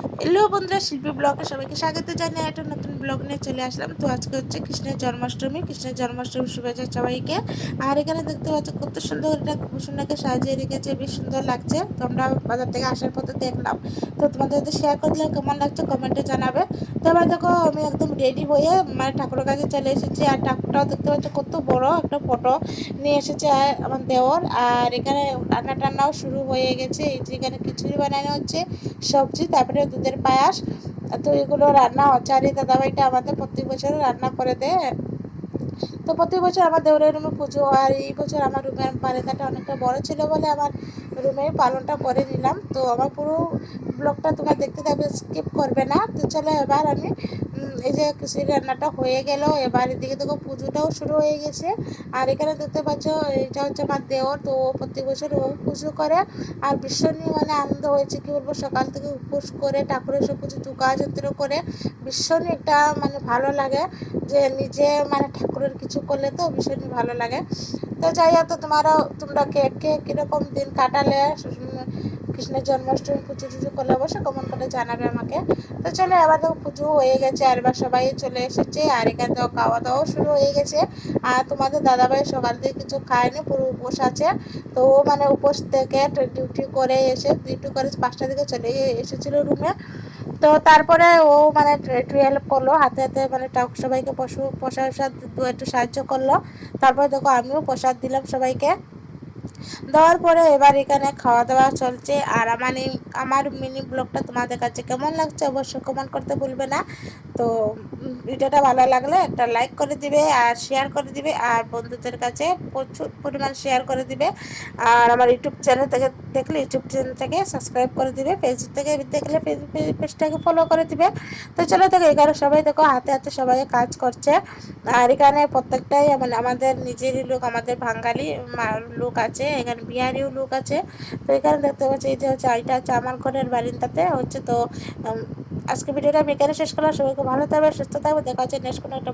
Hello বন্ধুরা, শিল্পী ব্লগে সবাইকে স্বাগত জানিয়ে একটা নতুন ব্লগ নিয়ে চলে আসলাম। তো আজকে হচ্ছে কৃষ্ণের জন্মাষ্টমী কৃষ্ণের জন্মাষ্টমী শুভেচ্ছা সবাইকে। আর এখানে দেখতে পাচ্ছ কত সুন্দর এটা কুসুমটাকে সাজিয়ে রেখেছে, বেশ সুন্দর লাগছে। তো আমরা বাজার থেকে আসার পথে দেখলাম। তো তোমাদের সাথে শেয়ার করে দিলাম, কেমন লাগছে কমেন্টে জানাবে। তো এবার দেখো, আমি একদম রেডি হয়ে মানে ঠাকুরের কাছে চলে এসেছি। আর ঠাকুরটাও দেখতে পাচ্ছ কত বড় একটা ফটো নিয়ে এসেছে আমার দেওয়ার আর এখানে রান্না টান্নাও শুরু হয়ে গেছে। এই যে এখানে খিচুড়ি বানানো হচ্ছে, সবজি, তারপরে দুধের পায়াস। তো এগুলো রান্না হচ্ছে আর এই দাদাভাইটা আমাদের প্রত্যেক বছর রান্না করে দেয়। তো প্রতি বছর আমার দেওরের রুমে পুজো হয় আর এই বছর আমার রুমের বারান্দাটা অনেকটা বড় ছিল বলে আমার রুমে পালনটা করে নিলাম। তো আমার পুরো ব্লগটা তোমরা দেখতে থাকবে, স্কিপ করবে না। তো চলো এবার আমি এই যে কৃষির রান্নাটা হয়ে গেল। এবার এদিকে দেখো পুজোটাও শুরু হয়ে গেছে। আর এখানে দেখতে পাচ্ছ, এটা হচ্ছে আমার দেওর। তো ও প্রত্যেক বছর ও পুজো করে। আর ভীষণই মানে আনন্দ হয়েছে, কি বলব, সকাল থেকে উপোস করে, ঠাকুরের সব কিছু টুকা যন্ত্র করে। ভীষণই একটা মানে ভালো লাগে যে নিজে মানে ঠাকুরের কিছু করলে তো ভীষণই ভালো লাগে। তো যাই হোক তোমারও, তোমরা কে কে কীরকম দিন কাটালে কৃষ্ণের জন্মাষ্টমী পুজো টুজো করলে অবশ্যই কমন করে জানাবে আমাকে। তো চলো, এবার তো পুজো হয়ে গেছে, আর এবার সবাই চলে এসেছে, আর এখানে তো খাওয়া দাওয়াও শুরু হয়ে গেছে। আর তোমাদের দাদাভাই সকাল থেকে কিছু খায়নি, পুরো উপোস আছে। তো ও মানে উপোস থেকে ডিউটি করে এসে ডিউটি করে পাঁচটা দিকে চলে এসেছিল রুমে তো তারপরে ও মানে হেল্প করল, হাতে হাতে মানে সবাইকে পশু, প্রসাদ, একটু সাহায্য করল। তারপরে দেখো আমিও প্রসাদ দিলাম সবাইকে। দেওয়ার পরে এবার এখানে খাওয়া দাওয়া চলছে। আর আমার আমার মিনি ব্লগটা তোমাদের কাছে কেমন লাগছে অবশ্যই কমেন্ট করতে ভুলবে না। তো ভিডিওটা ভালো লাগলে একটা লাইক করে দিবে আর শেয়ার করে দিবে আর বন্ধুদের কাছে প্রচুর পরিমাণ শেয়ার করে দিবে। আর আমার ইউটিউব চ্যানেল থেকে দেখলে, ইউটিউব চ্যানেল থেকে সাবস্ক্রাইব করে দিবে। ফেসবুক থেকে দেখলে পেজটাকে ফলো করে দিবে। তো চলো দেখো, এখানে সবাই দেখো, হাতে হাতে সবাই কাজ করছে। আর এখানে প্রত্যেকটাই মানে আমাদের নিজেরই লোক, আমাদের বাঙালি লোক আছে। এখানে বিহারিও লোক আছে। তো এখানে দেখতে পাচ্ছি এই যে হচ্ছে এটা হচ্ছে আমার ঘরের বারিন্দাতে। হচ্ছে তো আজকে ভিডিওটা আমি এখানে শেষ করলাম। সবাইকে ভালো থাকবে সুস্থ থাকবে দেখা হচ্ছে নেক্সট কোনো একটা